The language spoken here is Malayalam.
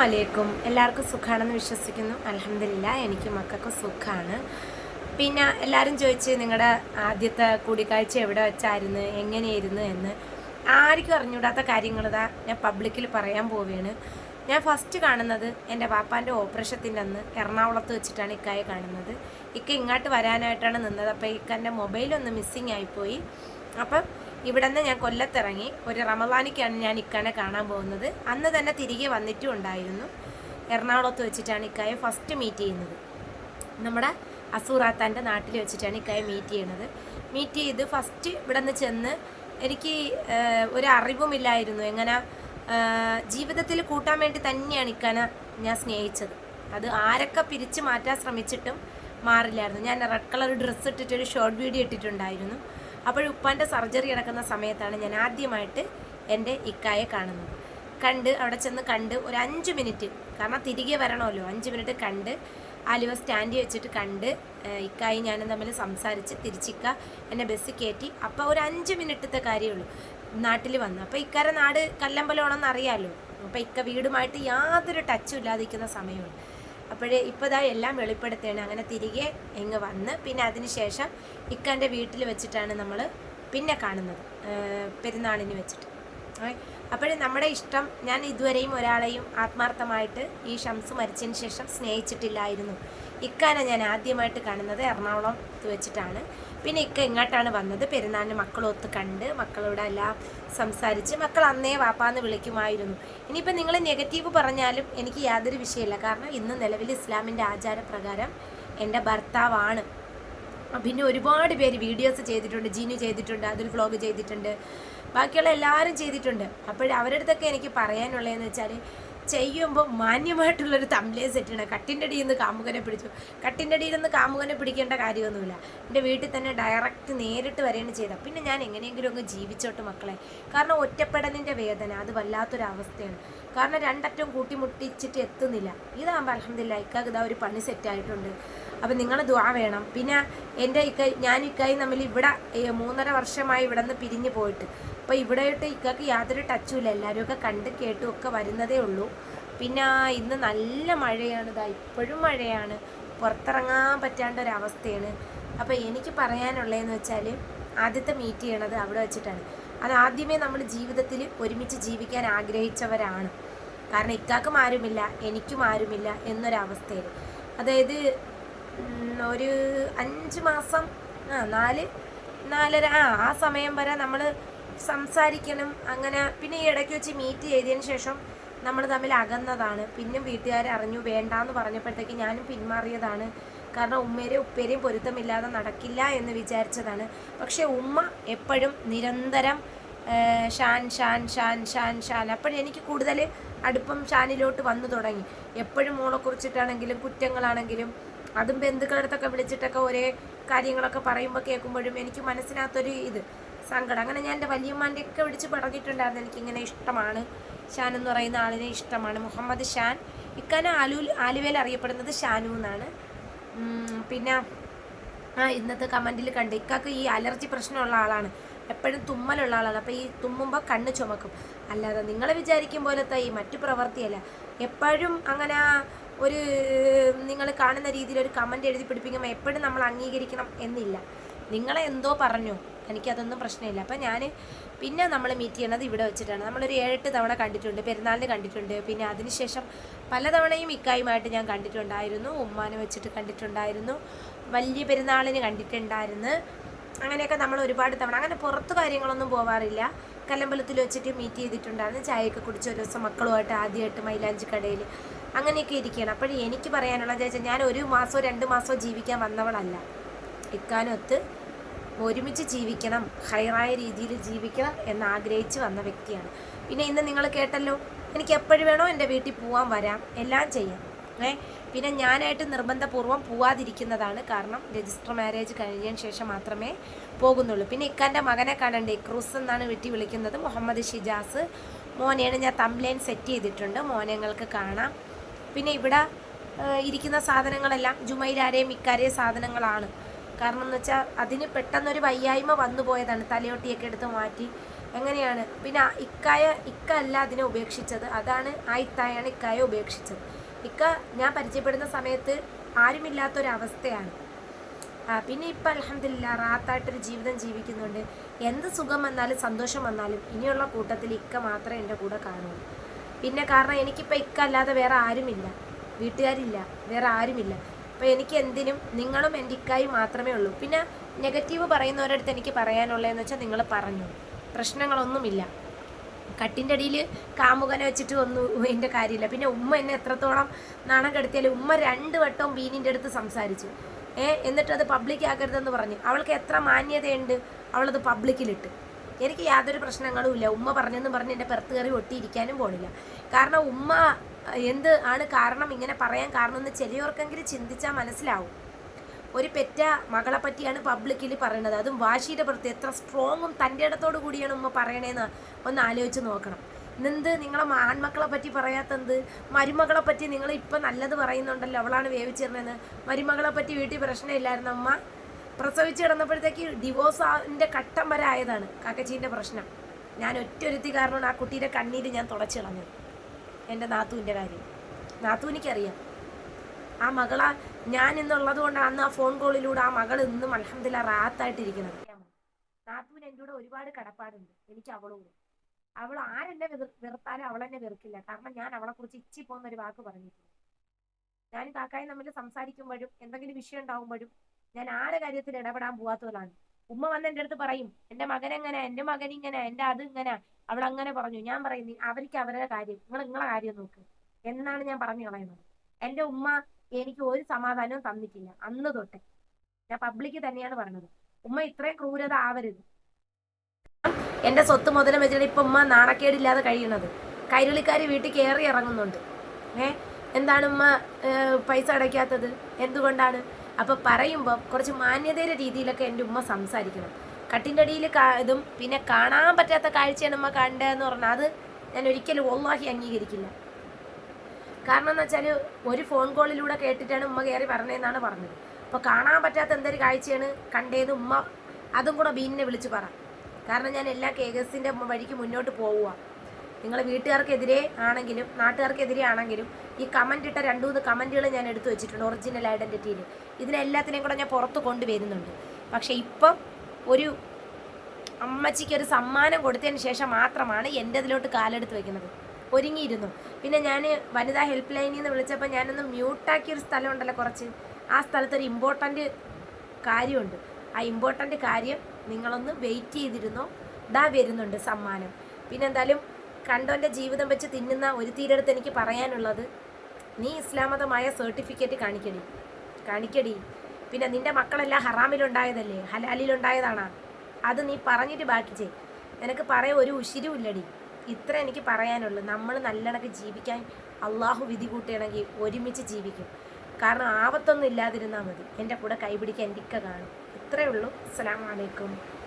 അലൈക്കും എല്ലാവർക്കും സുഖമാണെന്ന് വിശ്വസിക്കുന്നു. അലഹമില്ല എനിക്ക് മക്കൾക്ക് സുഖമാണ് പിന്നെ എല്ലാവരും ചോദിച്ച് നിങ്ങളുടെ ആദ്യത്തെ കൂടിക്കാഴ്ച എവിടെ വെച്ചായിരുന്നു എങ്ങനെയായിരുന്നു എന്ന്. ആർക്കും അറിഞ്ഞൂടാത്ത കാര്യങ്ങൾ ഇതാ ഞാൻ പബ്ലിക്കിൽ പറയാൻ പോവുകയാണ്. ഞാൻ ഫസ്റ്റ് കാണുന്നത് എന്റെ പാപ്പാന്റെ ഓപ്പറേഷത്തിന്റെ അന്ന് എറണാകുളത്ത് വെച്ചിട്ടാണ് ഇക്കായെ കാണുന്നത്. ഇക്ക ഇങ്ങോട്ട് വരാനായിട്ടാണ് നിന്നത്. അപ്പോൾ ഇക്കന്റെ മൊബൈലൊന്ന് മിസ്സിങ് ആയിപ്പോയി അപ്പം ഇവിടെ നിന്ന് ഞാൻ കൊല്ലത്തിറങ്ങി. ഒരു റമദാനിക്കാണ് ഞാൻ ഇക്കാനെ കാണാൻ പോകുന്നത്. അന്ന് തന്നെ തിരികെ വന്നിട്ടും ഉണ്ടായിരുന്നു. എറണാകുളത്ത് വെച്ചിട്ടാണ് ഇക്കായെ ഫസ്റ്റ് മീറ്റ് ചെയ്യുന്നത്. നമ്മുടെ അസൂറാത്താന്റെ നാട്ടിൽ വെച്ചിട്ടാണ് ഇക്കായെ മീറ്റ് ചെയ്യണത്. മീറ്റ് ചെയ്ത് ഫസ്റ്റ് ഇവിടെ നിന്ന് ചെന്ന് എനിക്ക് ഒരു അറിവുമില്ലായിരുന്നു. എങ്ങനെ ജീവിതത്തിൽ കൂട്ടാൻ വേണ്ടി തന്നെയാണ് ഇക്കാനെ ഞാൻ സ്നേഹിച്ചത്. അത് ആരൊക്കെ പിരിച്ചു മാറ്റാൻ ശ്രമിച്ചിട്ടും മാറില്ലായിരുന്നു. ഞാൻ റെഡ് കളർ ഡ്രസ്സ് ഇട്ടിട്ട് ഒരു ഷോർട്ട് വീഡിയോ ഇട്ടിട്ടുണ്ടായിരുന്നു. അപ്പോൾ ഉപ്പാന്റെ സർജറി നടക്കുന്ന സമയത്താണ് ഞാൻ ആദ്യമായിട്ട് എന്റെ ഇക്കായെ കാണുന്നത്. കണ്ട് അവിടെ ചെന്ന് കണ്ട് ഒരു അഞ്ച് മിനിറ്റ് കാരണം തിരികെ വരണമല്ലോ അഞ്ച് മിനിറ്റ് കണ്ട് ആലുവ സ്റ്റാൻഡിൽ വെച്ചിട്ട് കണ്ട് ഇക്കായി ഞാനും തമ്മിൽ സംസാരിച്ച് തിരിച്ചിക്ക എന്നെ ബസ് കയറ്റി. അപ്പോൾ ഒരു അഞ്ച് മിനിറ്റത്തെ കാര്യമുള്ളൂ നാട്ടിൽ വന്നു. അപ്പോൾ ഇക്കാരെ നാട് കല്ലമ്പലമാണെന്ന് അറിയാമല്ലോ. അപ്പോൾ ഇക്ക വീടുമായിട്ട് യാതൊരു ടച്ചും ഇല്ലാതിരിക്കുന്ന സമയമാണ്. അപ്പോഴേ ഇപ്പോൾ ഇതാ എല്ലാം വെളിപ്പെടുത്തുകയാണ്. അങ്ങനെ തിരികെ ഇങ്ങ് വന്ന് പിന്നെ അതിനുശേഷം ഇക്കാന്റെ വീട്ടിൽ വെച്ചിട്ടാണ് നമ്മൾ പിന്നെ കാണുന്നത്. പെരുന്നാളിന് വെച്ചിട്ട്. അപ്പോഴേ നമ്മുടെ ഇഷ്ടം ഞാൻ ഇതുവരെയും ഒരാളെയും ആത്മാർത്ഥമായിട്ട് ഈ ഷംസ് മരിച്ചതിന് ശേഷം സ്നേഹിച്ചിട്ടില്ലായിരുന്നു. ഇക്കാനെ ഞാൻ ആദ്യമായിട്ട് കാണുന്നത് എറണാകുളം വെച്ചിട്ടാണ്. പിന്നെ ഇക്ക ഇങ്ങോട്ടാണ് വന്നത്. പെരുന്നാളിന് മക്കളൊത്ത് കണ്ട് മക്കളോട് എല്ലാം സംസാരിച്ച് മക്കൾ അന്നേ വാപ്പാന്ന് വിളിക്കുമായിരുന്നു. ഇനിയിപ്പോൾ നിങ്ങൾ നെഗറ്റീവ് പറഞ്ഞാലും എനിക്ക് യാതൊരു വിഷയമില്ല. കാരണം ഇന്ന് നിലവിൽ ഇസ്ലാമിന്റെ ആചാരപ്രകാരം എന്റെ ഭർത്താവാണ്. പിന്നെ ഒരുപാട് പേര് വീഡിയോസ് ചെയ്തിട്ടുണ്ട് ജിനു ചെയ്തിട്ടുണ്ട് അതിൽ വ്ളോഗ് ചെയ്തിട്ടുണ്ട്. ബാക്കിയുള്ള എല്ലാവരും ചെയ്തിട്ടുണ്ട്. അപ്പോൾ അവരുടെ അടുത്തൊക്കെ എനിക്ക് പറയാനുള്ളതെന്ന് വെച്ചാൽ ചെയ്യുമ്പോൾ മാന്യമായിട്ടുള്ളൊരു തമ്മിലേ സെറ്റാണ് കട്ടിന്റെ അടിയിൽ നിന്ന് കാമുകനെ പിടിച്ചു. കട്ടിന്റെ അടിയിൽ നിന്ന് കാമുകനെ പിടിക്കേണ്ട കാര്യമൊന്നുമില്ല. എന്റെ വീട്ടിൽ തന്നെ ഡയറക്റ്റ് നേരിട്ട് വരെയാണ് ചെയ്തത് പിന്നെ ഞാൻ എങ്ങനെയെങ്കിലും അങ്ങ് ജീവിച്ചോട്ട് മക്കളെ. കാരണം ഒറ്റപ്പെടലിന്റെ വേദന അത് വല്ലാത്തൊരു അവസ്ഥയാണ് കാരണം രണ്ടറ്റം കൂട്ടിമുട്ടിച്ചിട്ട് എത്തുന്നില്ല. ഇതാകുമ്പോൾ അലഹമില്ല ഇക്കാക്ക് ഇതാ ഒരു പണി സെറ്റായിട്ടുണ്ട് അപ്പം നിങ്ങൾ ദ്വാ വേണം. പിന്നെ എന്റെ ഇക്ക ഞാൻ ഇക്കായി തമ്മിൽ ഇവിടെ മൂന്നര വർഷമായി ഇവിടെ നിന്ന് പിരിഞ്ഞു പോയിട്ട്. അപ്പോൾ ഇവിടെയിട്ട് ഇക്കാക്ക് യാതൊരു ടച്ചും ഇല്ല. എല്ലാവരും കണ്ട് കേട്ടും ഒക്കെ വരുന്നതേ ഉള്ളൂ. പിന്നെ ഇന്ന് നല്ല മഴയാണ്. ഇതാ ഇപ്പോഴും മഴയാണ്. പുറത്തിറങ്ങാൻ പറ്റാണ്ട ഒരു അവസ്ഥയാണ് അപ്പോൾ എനിക്ക് പറയാനുള്ളതെന്ന് വെച്ചാൽ ആദ്യത്തെ മീറ്റ് ചെയ്യണത് അവിടെ വെച്ചിട്ടാണ്. അത് ആദ്യമേ നമ്മൾ ജീവിതത്തിൽ ഒരുമിച്ച് ജീവിക്കാൻ ആഗ്രഹിച്ചവരാണ്. കാരണം ഇക്കാക്കും ആരുമില്ല എനിക്കും ആരുമില്ല എന്നൊരവസ്ഥയിൽ അതായത് ഒരു അഞ്ച് മാസം ആ നാല് നാലര ആ ആ സമയം വരെ നമ്മൾ സംസാരിക്കണം. അങ്ങനെ പിന്നെ ഈ ഇടയ്ക്ക് വെച്ച് മീറ്റ് ചെയ്തതിന് ശേഷം നമ്മൾ തമ്മിൽ അകന്നതാണ്. പിന്നെ വീട്ടുകാർ അറിഞ്ഞു വേണ്ടാന്ന് പറഞ്ഞപ്പോഴത്തേക്ക് ഞാനും പിന്മാറിയതാണ്. കാരണം ഉമ്മേരെ ഉപ്പേരെയും പൊരുത്തമില്ലാതെ നടക്കില്ല എന്ന് വിചാരിച്ചതാണ്. പക്ഷേ ഉമ്മ എപ്പോഴും നിരന്തരം ഷാൻ ഷാൻ ഷാൻ ഷാൻ ഷാൻ അപ്പോഴെനിക്ക് കൂടുതൽ അടുപ്പം ഷാനിലോട്ട് വന്നു തുടങ്ങി. എപ്പോഴും മോളെ കുറിച്ചിട്ടാണെങ്കിലും കുറ്റങ്ങളാണെങ്കിലും അതും ബന്ധുക്കളടുത്തൊക്കെ വിളിച്ചിട്ടൊക്കെ ഒരേ കാര്യങ്ങളൊക്കെ പറയുമ്പോൾ കേൾക്കുമ്പോഴും എനിക്ക് മനസ്സിനകത്തൊരു ഇത് സങ്കടം. അങ്ങനെ ഞാൻ എന്റെ വലിയമ്മാന്റെ ഒക്കെ വിളിച്ച് പറഞ്ഞിട്ടുണ്ടായിരുന്നു എനിക്കിങ്ങനെ ഇഷ്ടമാണ് ഷാൻ എന്ന് പറയുന്ന ആളിനെ ഇഷ്ടമാണ്. മുഹമ്മദ് ഷാൻ ഇക്കാന ആലു ആലുവയിൽ അറിയപ്പെടുന്നത് ഷാനു എന്നാണ്. പിന്നെ ആ ഇന്നത്തെ കമന്റിൽ കണ്ട് ഇക്കാക്ക് ഈ അലർജി പ്രശ്നമുള്ള ആളാണ്. എപ്പോഴും തുമ്മലുള്ള ആളാണ്. അപ്പോൾ ഈ തുമ്മുമ്പോൾ കണ്ണ് ചുമക്കും. അല്ലാതെ നിങ്ങളെ വിചാരിക്കും പോലത്തെ ഈ മറ്റു പ്രവൃത്തിയല്ല എപ്പോഴും അങ്ങനെ ഒരു നിങ്ങൾ കാണുന്ന രീതിയിൽ ഒരു കമന്റ് എഴുതി പിടിപ്പിക്കുമ്പോൾ എപ്പോഴും നമ്മൾ അംഗീകരിക്കണം എന്നില്ല. നിങ്ങളെ എന്തോ പറഞ്ഞു. എനിക്കതൊന്നും പ്രശ്നമില്ല. അപ്പം ഞാൻ പിന്നെ നമ്മൾ മീറ്റ് ചെയ്യണത് ഇവിടെ വെച്ചിട്ടാണ്. നമ്മളൊരു ഏഴെട്ട് തവണ കണ്ടിട്ടുണ്ട്. പെരുന്നാളിന് കണ്ടിട്ടുണ്ട്. പിന്നെ അതിനുശേഷം പലതവണയും ഇക്കായുമായിട്ട് ഞാൻ കണ്ടിട്ടുണ്ടായിരുന്നു. ഉമ്മാനെ വെച്ചിട്ട് കണ്ടിട്ടുണ്ടായിരുന്നു. വലിയ പെരുന്നാളിന് കണ്ടിട്ടുണ്ടായിരുന്നു. അങ്ങനെയൊക്കെ നമ്മൾ ഒരുപാട് തവണ. അങ്ങനെ പുറത്ത് കാര്യങ്ങളൊന്നും പോവാറില്ല. കല്ലമ്പലത്തിൽ വെച്ചിട്ട് മീറ്റ് ചെയ്തിട്ടുണ്ടായിരുന്നു. ചായയൊക്കെ കുടിച്ച് ഒരു ദിവസം മക്കളുമായിട്ട് ആദ്യമായിട്ട് മൈലാഞ്ചി കടയിൽ അങ്ങനെയൊക്കെ ഇരിക്കുകയാണ്. അപ്പോൾ എനിക്ക് പറയാനുള്ളത് വെച്ചാൽ ഞാൻ ഒരു മാസമോ രണ്ട് മാസമോ ജീവിക്കാൻ വന്നവളല്ല. ഇക്കാനൊത്ത് ഒരുമിച്ച് ജീവിക്കണം ഹൈറായ രീതിയിൽ ജീവിക്കണം എന്ന് ആഗ്രഹിച്ച് വന്ന വ്യക്തിയാണ്. പിന്നെ ഇന്ന് നിങ്ങൾ കേട്ടല്ലോ എനിക്ക് എപ്പോഴും വേണോ എന്റെ വീട്ടിൽ പോകാൻ വരാം എല്ലാം ചെയ്യാം. ഏ പിന്നെ ഞാനായിട്ട് നിർബന്ധപൂർവം പോവാതിരിക്കുന്നതാണ് കാരണം രജിസ്റ്റർ മാരേജ് കഴിഞ്ഞതിന് ശേഷം മാത്രമേ പോകുന്നുള്ളൂ. പിന്നെ ഇക്കാന്റെ മകനെ കാണണ്ടേ ക്രൂസ് എന്നാണ് വീട്ടിൽ വിളിക്കുന്നത് മുഹമ്മദ് ഷിജാസ് മോനെയാണ്. ഞാൻ തംലൈൻ സെറ്റ് ചെയ്തിട്ടുണ്ട് മോനെ നിങ്ങൾക്ക് കാണാം. പിന്നെ ഇവിടെ ഇരിക്കുന്ന സാധനങ്ങളെല്ലാം ജുമൈലാരെയും ഇക്കാരെയും സാധനങ്ങളാണ്. കാരണം എന്ന് വെച്ചാൽ അതിന് പെട്ടെന്നൊരു വയ്യായ്മ വന്നു പോയതാണ്. തലയൊട്ടിയൊക്കെ എടുത്ത് മാറ്റി. എങ്ങനെയാണ്? പിന്നെ ഇക്കായ ഇക്ക അല്ല അതിനെ ഉപേക്ഷിച്ചത്. അതാണ് ആ ഇത്തായാണ് ഇക്കായ ഉപേക്ഷിച്ചത്. ഇക്ക ഞാൻ പരിചയപ്പെടുന്ന സമയത്ത് ആരുമില്ലാത്തൊരവസ്ഥയാണ്. പിന്നെ ഇപ്പം അലഹമില്ല റാത്തായിട്ടൊരു ജീവിതം ജീവിക്കുന്നുണ്ട്. എന്ത് സുഖം വന്നാലും സന്തോഷം വന്നാലും ഇനിയുള്ള കൂട്ടത്തിൽ ഇക്ക മാത്രമേ എന്റെ കൂടെ കാണുള്ളൂ. പിന്നെ കാരണം എനിക്കിപ്പോൾ ഇക്കല്ലാതെ വേറെ ആരുമില്ല. വീട്ടുകാരില്ല. വേറെ ആരുമില്ല. അപ്പോൾ എനിക്ക് എന്തിനും നിങ്ങളും എന്റെ ഇക്കായും മാത്രമേ ഉള്ളൂ. പിന്നെ നെഗറ്റീവ് പറയുന്നവരടുത്ത് എനിക്ക് പറയാനുള്ളതെന്ന് വെച്ചാൽ നിങ്ങൾ പറഞ്ഞു. പ്രശ്നങ്ങളൊന്നുമില്ല. കട്ടിന്റെ അടിയിൽ കാമുകനെ വെച്ചിട്ട് ഒന്നും എന്റെ കാര്യമില്ല. പിന്നെ ഉമ്മ എന്നെ എത്രത്തോളം നാണം കെടുത്തിയാലും ഉമ്മ രണ്ട് വട്ടവും ബീനിന്റെ അടുത്ത് സംസാരിച്ചു. ഏ എന്നിട്ട് അത് പബ്ലിക് ആക്കരുതെന്ന് പറഞ്ഞു. അവൾക്ക് എത്ര മാന്യതയുണ്ട്? അവളത് പബ്ലിക്കിലിട്ട് എനിക്ക് യാതൊരു പ്രശ്നങ്ങളും ഇല്ല. ഉമ്മ പറഞ്ഞെന്ന് പറഞ്ഞ് എന്റെ പെർത്ത് കയറി ഒട്ടിയിരിക്കാനും പോണില്ല. കാരണം ഉമ്മ എന്ത് ആണ് കാരണം ഇങ്ങനെ പറയാൻ കാരണം എന്ന് ചിലവർക്കെങ്കിലും ചിന്തിച്ചാൽ മനസ്സിലാവും. ഒരു പെറ്റ മകളെ പറ്റിയാണ് പബ്ലിക്കിൽ പറയുന്നത് അതും വാശിയുടെ പുറത്ത് എത്ര സ്ട്രോങ്ങും തന്റെ ഇടത്തോടു കൂടിയാണ് ഉമ്മ പറയണേന്ന് ഒന്ന് ആലോചിച്ച് നോക്കണം. എന്ത് നിങ്ങളെ ആൺമക്കളെ പറ്റി പറയാത്തെന്ത് മരുമകളെ പറ്റി നിങ്ങൾ ഇപ്പം നല്ലത് പറയുന്നുണ്ടല്ലോ. അവളാണ് വേവിച്ചിരുന്നത് മരുമകളെ പറ്റി വീട്ടിൽ പ്രശ്നമില്ലായിരുന്നു അമ്മ പ്രസവിച്ച് കിടന്നപ്പോഴത്തേക്ക് ഡിവോഴ്സിന്റെ ഘട്ടം വരെ ആയതാണ് കാക്കച്ചീന്റെ പ്രശ്നം. ഞാൻ ഒറ്റൊരുത്തി കാരണമാണ് ആ കുട്ടിയുടെ കണ്ണീര് ഞാൻ തുടച്ചു കളഞ്ഞത്. എന്റെ നാത്തുവിന്റെ കാര്യം. നാത്തുവിനിക്കറിയാം ആ മകളാ ഞാൻ ഇന്നുള്ളത് കൊണ്ടാണ് അന്ന് ആ ഫോൺ കോളിലൂടെ ആ മകൾ ഇന്നും അലഹമില്ല റാത്തായിട്ടിരിക്കുന്നത്. നാത്തുവിന് എന്റെ കൂടെ ഒരുപാട് കടപ്പാടുണ്ട്. എനിക്ക് അവളോട്. അവൾ ആരെന്നെ വെറു- വെറുത്താലും അവളെന്നെ വെറുക്കില്ല. കാരണം ഞാൻ അവളെ കുറിച്ച് ഇച്ചി പോകുന്ന ഒരു വാക്ക് പറഞ്ഞിട്ടുണ്ട് ഞാൻ കാക്കായും തമ്മിൽ സംസാരിക്കുമ്പോഴും എന്തെങ്കിലും വിഷയം ഉണ്ടാകുമ്പോഴും ഞാൻ ആരെ കാര്യത്തിൽ ഇടപെടാൻ പോവാത്തവളാണ്. ഉമ്മ വന്ന് എന്റെ അടുത്ത് പറയും എന്റെ മകൻ എങ്ങനെ? എന്റെ മകൻ ഇങ്ങനെ? എന്റെ അത് ഇങ്ങനെ? അവൾ അങ്ങനെ പറഞ്ഞു. ഞാൻ പറയും "നീ- അവർക്ക് അവരുടെ കാര്യം നിങ്ങൾ നിങ്ങളെ കാര്യം നോക്ക്. എന്നാണ് ഞാൻ പറഞ്ഞു കളയുന്നത്. എന്റെ ഉമ്മ എനിക്ക് ഒരു സമാധാനവും തന്നിട്ടില്ല അന്ന് തൊട്ട്. ഞാൻ പബ്ലിക്ക് തന്നെയാണ് പറഞ്ഞത്. ഉമ്മ ഇത്രയും ക്രൂരത ആവരുത്. എന്റെ സ്വത്ത് മുതലും വെച്ചിട്ട് ഇപ്പൊ ഉമ്മ നാണക്കേടില്ലാതെ കഴിയുന്നത്. കൈരളിക്കാർ വീട്ടിൽ കയറി ഇറങ്ങുന്നുണ്ട്. ഏ? എന്താണ് ഉമ്മ പൈസ അടയ്ക്കാത്തത്? എന്തുകൊണ്ടാണ്? അപ്പൊ പറയുമ്പോൾ കുറച്ച് മാന്യതയുടെ രീതിയിലൊക്കെ എന്റെ ഉമ്മ സംസാരിക്കണം. കട്ടിന്റെ അടിയിൽ ഇതും പിന്നെ കാണാൻ പറ്റാത്ത കാഴ്ചയാണ് ഉമ്മ കണ്ടതെന്ന് പറഞ്ഞാൽ അത് ഞാൻ ഒരിക്കലും ഒന്നാക്കി അംഗീകരിക്കില്ല. കാരണം എന്ന് വെച്ചാൽ ഒരു ഫോൺ കോളിലൂടെ കേട്ടിട്ടാണ് ഉമ്മ കയറി പറഞ്ഞതെന്നാണ് പറഞ്ഞത്. അപ്പോൾ കാണാൻ പറ്റാത്ത എന്തൊരു കാഴ്ചയാണ് കണ്ടേന്ന് ഉമ്മ അതും കൂടെ ബീനിനെ വിളിച്ച് പറ. കാരണം ഞാൻ എല്ലാ കേകസിന്റെ വഴിക്ക് മുന്നോട്ട് പോവുക. നിങ്ങൾ വീട്ടുകാർക്കെതിരെ ആണെങ്കിലും നാട്ടുകാർക്കെതിരെ ആണെങ്കിലും ഈ കമന്റ് ഇട്ട രണ്ടു മൂന്ന് കമന്റുകൾ ഞാൻ എടുത്തു വെച്ചിട്ടുണ്ട് ഒറിജിനൽ ഐഡന്റിറ്റിയിൽ ഇതിനെല്ലാത്തിനെയും കൂടെ ഞാൻ പുറത്ത് കൊണ്ടുവരുന്നുണ്ട്. പക്ഷേ ഇപ്പം ഒരു അമ്മച്ചിക്ക് ഒരു സമ്മാനം കൊടുത്തതിന് ശേഷം മാത്രമാണ് എന്റെ ഇതിലോട്ട് കാലെടുത്ത് വെക്കുന്നത്. ഒരുങ്ങിയിരുന്നു. പിന്നെ ഞാൻ വനിതാ ഹെൽപ്പ് ലൈനിൽ നിന്ന് വിളിച്ചപ്പോൾ ഞാനൊന്ന് മ്യൂട്ടാക്കിയ ഒരു സ്ഥലമുണ്ടല്ലോ കുറച്ച്. ആ സ്ഥലത്തൊരു ഇമ്പോർട്ടന്റ് കാര്യമുണ്ട്. ആ ഇമ്പോർട്ടന്റ് കാര്യം നിങ്ങളൊന്ന് വെയിറ്റ് ചെയ്തിരുന്നോ? ഇതാ വരുന്നുണ്ട് സമ്മാനം. പിന്നെ എന്തായാലും കണ്ടോന്റെ ജീവിതം വെച്ച് തിന്നുന്ന ഒരു തീരടുത്ത് എനിക്ക് പറയാനുള്ളത് നീ ഇസ്ലാമതമായ സർട്ടിഫിക്കറ്റ് കാണിക്കടി. കാണിക്കടി. പിന്നെ നിന്റെ മക്കളെല്ലാം ഹറാമിലുണ്ടായതല്ലേ? ഹലാലിലുണ്ടായതാണാ. അത് നീ പറഞ്ഞിട്ട് ബാക്കി ചെയ്. എനിക്ക് പറയാൻ ഒരു ഉശിരും ഇല്ലടി. ഇത്ര എനിക്ക് പറയാനുള്ളൂ. നമ്മൾ നല്ലണക്ക് ജീവിക്കാൻ അള്ളാഹു വിധി കൂട്ടുകയാണെങ്കിൽ ഒരുമിച്ച് ജീവിക്കും. കാരണം ആപത്തൊന്നും ഇല്ലാതിരുന്നാൽ മതി. എന്റെ കൂടെ കൈപിടിക്കാൻ എന്റെ കാണും. ഇത്രയേ ഉള്ളൂ. അസ്സലാമു അലൈക്കും.